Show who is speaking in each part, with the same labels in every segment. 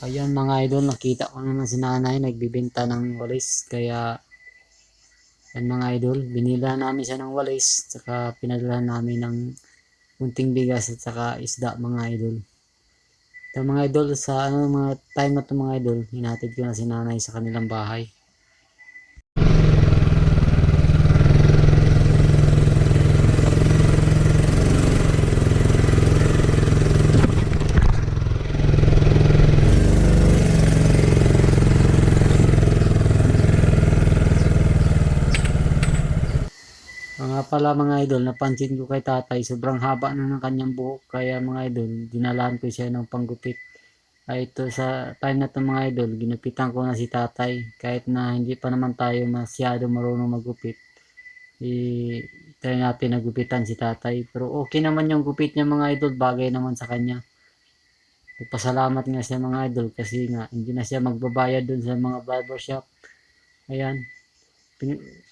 Speaker 1: Ayan mga idol, nakita ko naman si nanay nagbibenta ng walis. Kaya, yan mga idol, binila namin siya ng walis. Tsaka pinadala namin ng kunting bigas at saka isda mga idol. Ito mga idol, sa ano, mga time na ito mga idol, hinatid ko na si nanay sa kanilang bahay. Mga pala mga idol, napansin ko kay tatay, sobrang haba na ng kanyang buhok. Kaya mga idol, dinalaan ko siya ng panggupit. Ay ito sa time na ito mga idol, ginupitan ko na si tatay. Kahit na hindi pa naman tayo masyado marunong magupit. I try natin nagupitan si tatay. Pero okay naman yung gupit niya mga idol, bagay naman sa kanya. Nagpasalamat nga siya mga idol kasi nga hindi na siya magbabayad dun sa mga barbershop. Ayan. Pin-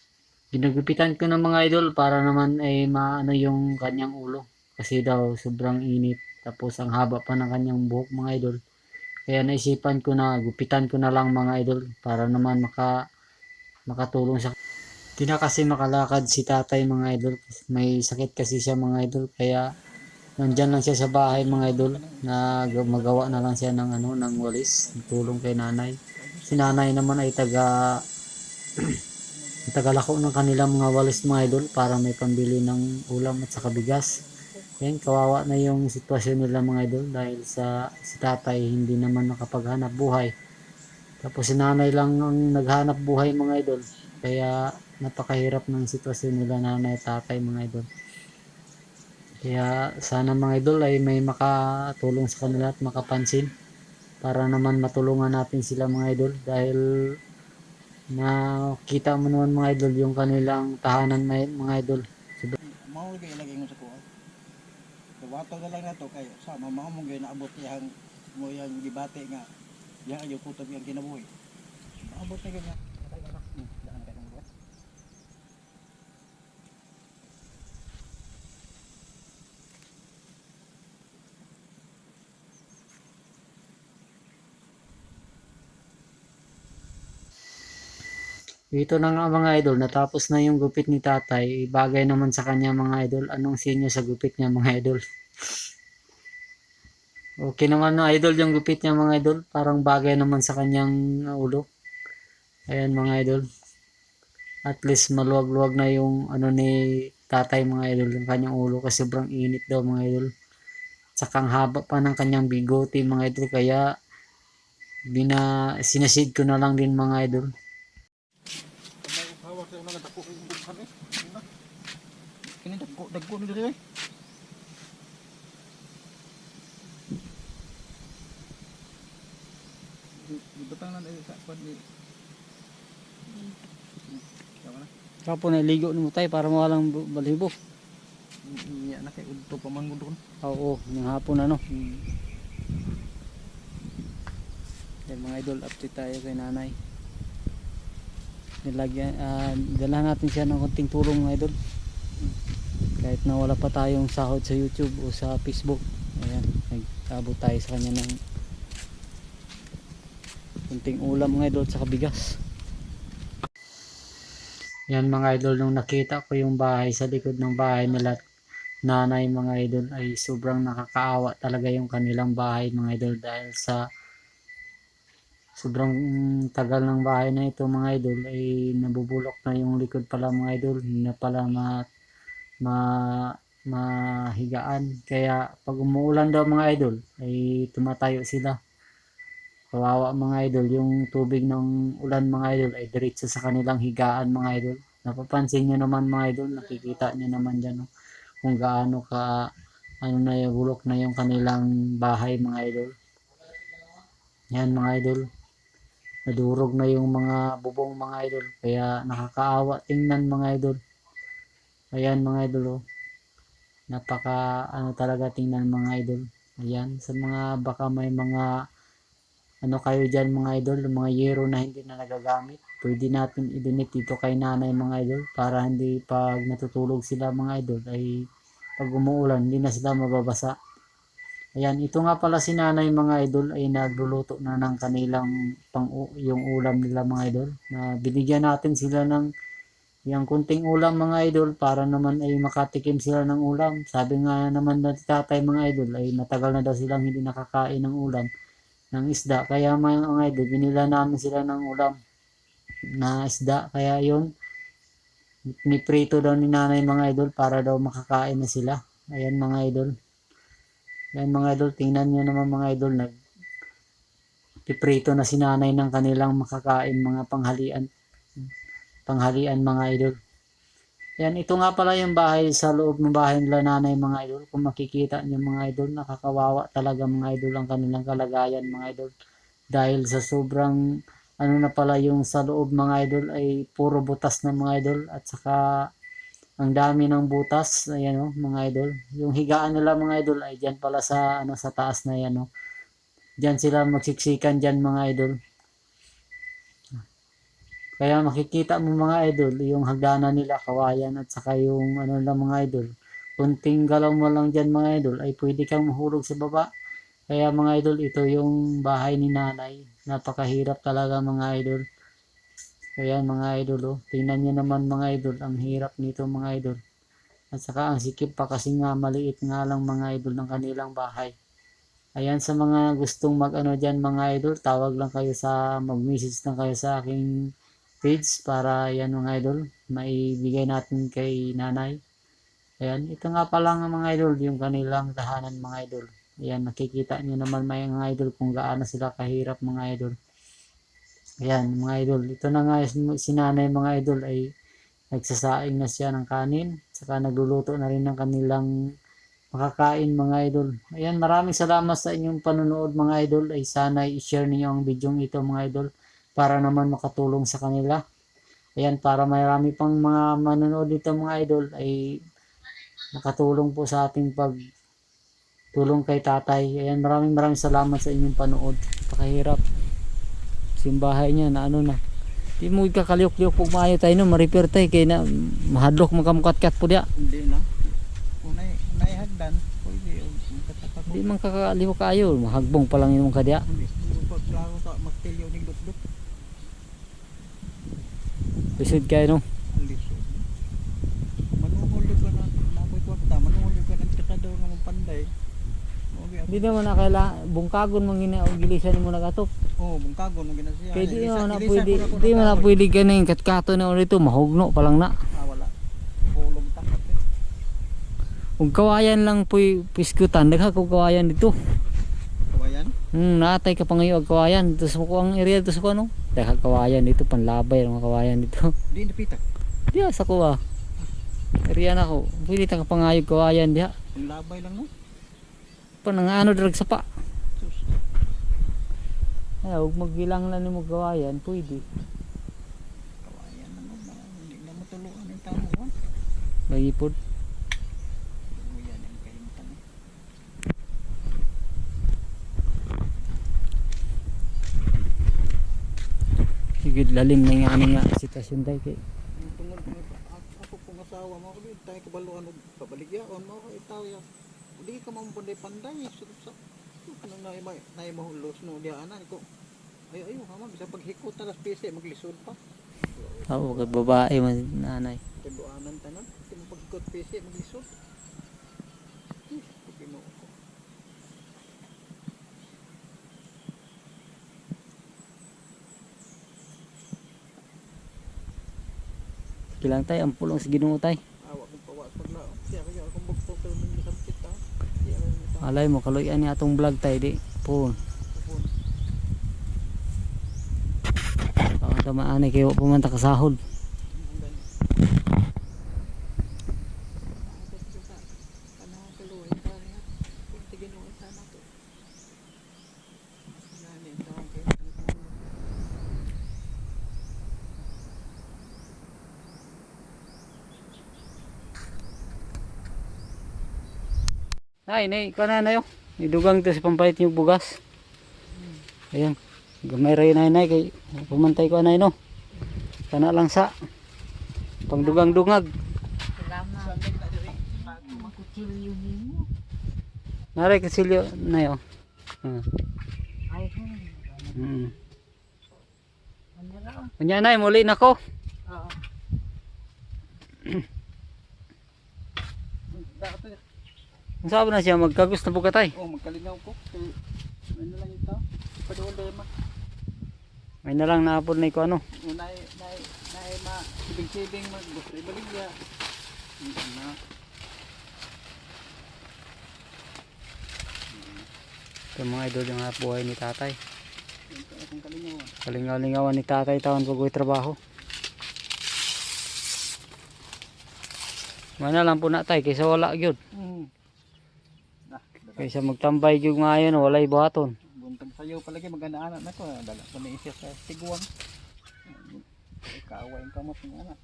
Speaker 1: Ginagupitan ko ng mga idol para naman ay maano yung kanyang ulo. Kasi daw sobrang init. Tapos ang haba pa ng kanyang buhok mga idol. Kaya naisipan ko na gupitan ko na lang mga idol para naman maka makatulong sa Di na kasi makalakad si tatay mga idol. May sakit kasi siya mga idol. Kaya nandyan lang siya sa bahay mga idol na magawa na lang siya ng ano ng walis. Tulong kay nanay. Si nanay naman ay taga tagalako ng kanilang mga walis mga idol para may pambili ng ulam at saka bigas. Yan, kawawa na yung sitwasyon nila mga idol dahil sa si tatay hindi naman nakapaghanap buhay. Tapos si nanay lang ang naghanap buhay mga idol. Kaya napakahirap ng sitwasyon nila nanay at tatay mga idol. Kaya sana mga idol ay may makatulong sa kanila at makapansin para naman matulungan natin sila mga idol dahil nakita mo naman mga idol yung kanilang tahanan mga idol.
Speaker 2: Mao kay ilagay mo sa kuha. Kawato na lang nato kay sama mao mo gyud naabot yang mo yang gibate nga yang ayo kutob yang kinabuhi. Naabot na gyud nga. Hmm, daan ka ng buhat.
Speaker 1: Dito na nga mga idol, natapos na yung gupit ni tatay. Bagay naman sa kanya mga idol. Anong sinyo sa gupit niya mga idol? Okay naman na idol yung gupit niya mga idol. Parang bagay naman sa kanyang ulo. Ayan mga idol. At least maluwag-luwag na yung ano ni tatay mga idol. Yung kanyang ulo kasi sobrang init daw mga idol. Tsaka haba pa ng kanyang bigote mga idol. Kaya bina sinasid ko na lang din mga idol.
Speaker 2: Una. Kini dagko dagko ni diri. eh. Ibutang na diri sa kwan ni. Tama na.
Speaker 1: Ligo ni mo tayo para mawalang balibo.
Speaker 2: Iya na kay udto pa man gud
Speaker 1: Oo, yung hapon ano. Yan mga idol, update tayo kay nanay. Nilagyan, ah, dala natin siya ng konting tulong mga idol. Kahit na wala pa tayong sahod sa YouTube o sa Facebook. Ayan, nag-abot tayo sa kanya ng konting ulam mga idol sa bigas. Yan mga idol, nung nakita ko yung bahay sa likod ng bahay nila nanay mga idol ay sobrang nakakaawa talaga yung kanilang bahay mga idol dahil sa sobrang tagal ng bahay na ito mga idol ay nabubulok na yung likod pala mga idol. Hindi na pala ma, ma mahigaan. Kaya pag umuulan daw mga idol ay tumatayo sila. Kawawa mga idol yung tubig ng ulan mga idol ay diretso sa kanilang higaan mga idol. Napapansin nyo naman mga idol nakikita nyo naman dyan no? kung gaano ka ano na yung bulok na yung kanilang bahay mga idol. Yan mga idol nadurog na yung mga bubong mga idol. Kaya nakakaawa tingnan mga idol. Ayan mga idol oh. napaka ano talaga tingnan mga idol. Ayan sa mga baka may mga ano kayo dyan mga idol mga yero na hindi na nagagamit. Pwede natin i-donate dito kay nanay mga idol para hindi pag natutulog sila mga idol ay pag umuulan hindi na sila mababasa Ayan, ito nga pala si nanay mga idol ay nagluluto na ng kanilang pang yung ulam nila mga idol. Na binigyan natin sila ng yung kunting ulam mga idol para naman ay makatikim sila ng ulam. Sabi nga naman na tatay mga idol ay matagal na daw silang hindi nakakain ng ulam ng isda. Kaya mga idol, binila namin sila ng ulam na isda. Kaya yun, niprito daw ni nanay mga idol para daw makakain na sila. Ayan mga idol. Ayan mga idol, tingnan nyo naman mga idol, nag piprito na si nanay ng kanilang makakain mga panghalian panghalian mga idol. Yan, ito nga pala yung bahay sa loob ng bahay nila nanay mga idol. Kung makikita niyo mga idol, nakakawawa talaga mga idol ang kanilang kalagayan mga idol. Dahil sa sobrang ano na pala yung sa loob mga idol ay puro butas na mga idol at saka ang dami ng butas ayan oh, mga idol. Yung higaan nila mga idol ay diyan pala sa ano sa taas na yan oh. Diyan sila magsiksikan diyan mga idol. Kaya makikita mo mga idol, yung hagdanan nila, kawayan at saka yung ano lang mga idol. Kunting galaw mo lang dyan mga idol, ay pwede kang mahulog sa baba. Kaya mga idol, ito yung bahay ni nanay. Napakahirap talaga mga idol. Kaya mga idol, oh, tingnan nyo naman mga idol, ang hirap nito mga idol. At saka ang sikip pa kasi nga maliit nga lang mga idol ng kanilang bahay. Ayan sa mga gustong mag ano dyan mga idol, tawag lang kayo sa, mag-message lang kayo sa aking page para yan mga idol, maibigay natin kay nanay. Ayan, ito nga pala nga mga idol, yung kanilang tahanan mga idol. Ayan, nakikita nyo naman mga idol kung gaano sila kahirap mga idol. Ayan, mga idol, ito na nga si mga idol ay nagsasaing na siya ng kanin, saka nagluluto na rin ng kanilang makakain mga idol. Ayan, maraming salamat sa inyong panonood mga idol. Ay sana i-share niyo ang video ito mga idol para naman makatulong sa kanila. Ayan, para marami pang mga manonood dito mga idol ay nakatulong po sa ating pag tulong kay tatay. Ayan, maraming maraming salamat sa inyong panood. Pakahirap. Simbahay niya na ano na. Di mo ikakaliok-liok pag maayo tayo no, ma-repair tayo kay na mahadlok magamukat-kat po diya.
Speaker 2: Hindi na. Unay, unay hagdan, pwede. o, magkatapak ko.
Speaker 1: Di man kakaliho kayo, mahagbong pa lang yung kadya.
Speaker 2: Hindi, pag klaro ka, magtilyo ng dukduk.
Speaker 1: Lisod kayo no.
Speaker 2: Lisod. Manuhuli ka na, namoy kwarta, manuhuli ka ng nga mong panday.
Speaker 1: Hindi naman na kailangan bungkagon mang gina og gilisan mo nagatop.
Speaker 2: Oh, bungkagon mo ginasiya.
Speaker 1: Di
Speaker 2: Ilisa-
Speaker 1: mo na
Speaker 2: ilisa
Speaker 1: pwede,
Speaker 2: na
Speaker 1: di mo na pwede ganing katkato na ulit mahugno pa lang na.
Speaker 2: Ah, wala. Hulog eh.
Speaker 1: Ug kawayan lang puy piskutan dagha ko kawayan dito.
Speaker 2: Kawayan?
Speaker 1: Hmm, natay ka pangayo og kawayan sa ko ang area sa ko no. Dagha kawayan dito panlabay ang kawayan dito.
Speaker 2: Di napitak.
Speaker 1: Diya sa ko ah. Area na ko. Pwede ta ka pangayog kawayan diha.
Speaker 2: Ang labay lang no?
Speaker 1: Panangano drag sa pa. Ay, ug magbilang lang nimo kawayan, pwede.
Speaker 2: Kawayan na mo. ba? Hindi na mo tuluan yung tamo ko.
Speaker 1: Lagi
Speaker 2: eh.
Speaker 1: Sige, lalim na nga nga sitwasyon tayo kay.
Speaker 2: Tungod ko, ako ako kung asawa mo ko din, tayo kabaluan o pabaligyaon mo ko itaw ya. Hindi ka mampunday panday, surup sa ano na ima na mahulos no dia anan ko. Ay ayo hama bisa paghikot na las pisi maglisod pa.
Speaker 1: Oo, kay babae man nanay.
Speaker 2: Kaduanan tanan, di mo paghikot pisi maglisod. Ginoo ko.
Speaker 1: Kilang tayo, ang pulong sa ginoo tayo.
Speaker 2: Awa kong pawas paglao. Siya kaya akong bugtong pero may sakit ta. Siya kaya may
Speaker 1: Alay mo, kaluyan ni atong vlog tayo di. Po.
Speaker 2: tapon.
Speaker 1: Baka tamaan kayo pumunta kasahod.
Speaker 2: Ang gani. Panahon sa luway, parang nga, kung tiginawa sana to. Gani, tawag kayo.
Speaker 1: Ay, nay, kana na yo. Idugang to sa pampalit yung bugas. Ayan. Gamay rin na nay kay pumantay ko anay no. Kana lang sa.
Speaker 3: Makutsilyo mo.
Speaker 1: Nari kasilyo na. Ah.
Speaker 3: Ay, hmm.
Speaker 1: Mm.
Speaker 3: Ano raw?
Speaker 1: Kanya na, muli na ko.
Speaker 3: Oo.
Speaker 2: Dapat
Speaker 1: Sabi na siya, magkagos na po katay.
Speaker 2: oh magkalinaw ko. Kay ano lang ito. Padol dema.
Speaker 1: May na lang naapod na ko ano.
Speaker 2: Unay nay nay ma sibing-sibing mag gusto ibaligya. Na.
Speaker 1: Ito mga idol yung buhay ni tatay. Kalingaw-lingawan ni tatay taon pag may trabaho. May na lang po na tay, kaysa wala yun.
Speaker 2: Hmm.
Speaker 1: Kaysa magtambay yun ngayon, walay buhaton.
Speaker 2: buntag sayo palagi maganda anak na ko. Dala ko na isya sa tiguan. Kaaway ang kamot ng anak.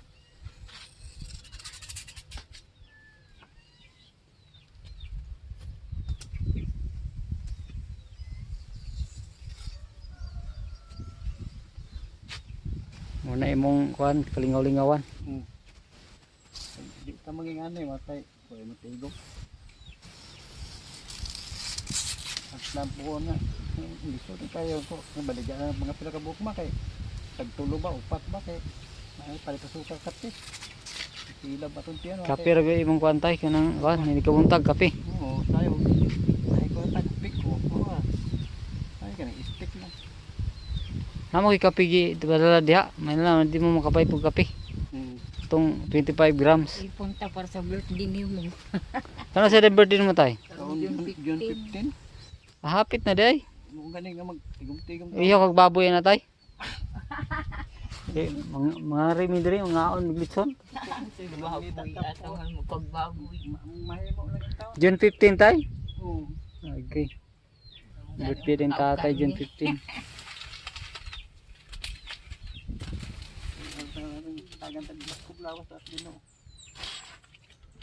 Speaker 1: Muna imong kuan, kalingaw-lingawan.
Speaker 2: Hmm. Di ka maging eh, matay. Pwede matigo. Lampo na. Gusto rin kayo ko. Nabaligyan na ng mga pila ka buhok ma kay. Tagtulo ba, upat ba kay. Ay, palit suka kape. Sila ba itong tiyan?
Speaker 1: Kape ra gyud imong kuan tay kanang kuan, hindi ka buntag kape.
Speaker 2: Oo, tayo. Ay, ko tagpik ko. Oo ah. Ay, kanang stick na.
Speaker 1: Namo kay kape gi dala diha, may na lang di mo makapay pug kape.
Speaker 2: Hmm.
Speaker 1: Itong 25 grams.
Speaker 3: Ipunta para sa birthday ni mo.
Speaker 1: Ano sa birthday mo tay?
Speaker 2: June 15.
Speaker 1: Hapit na day.
Speaker 2: Mo ganing nga magtigom-tigom.
Speaker 1: Iyo kag baboy na tay. Eh, mga mga remi diri mga on miglitson.
Speaker 3: Sige, baboy. Asahan mo pagbaboy.
Speaker 2: Mahimo lang ang taon.
Speaker 1: June 15 tay.
Speaker 2: Oo.
Speaker 1: Okay. Birthday din tatay June 15.
Speaker 2: Tagan tag baskog lawas at dino.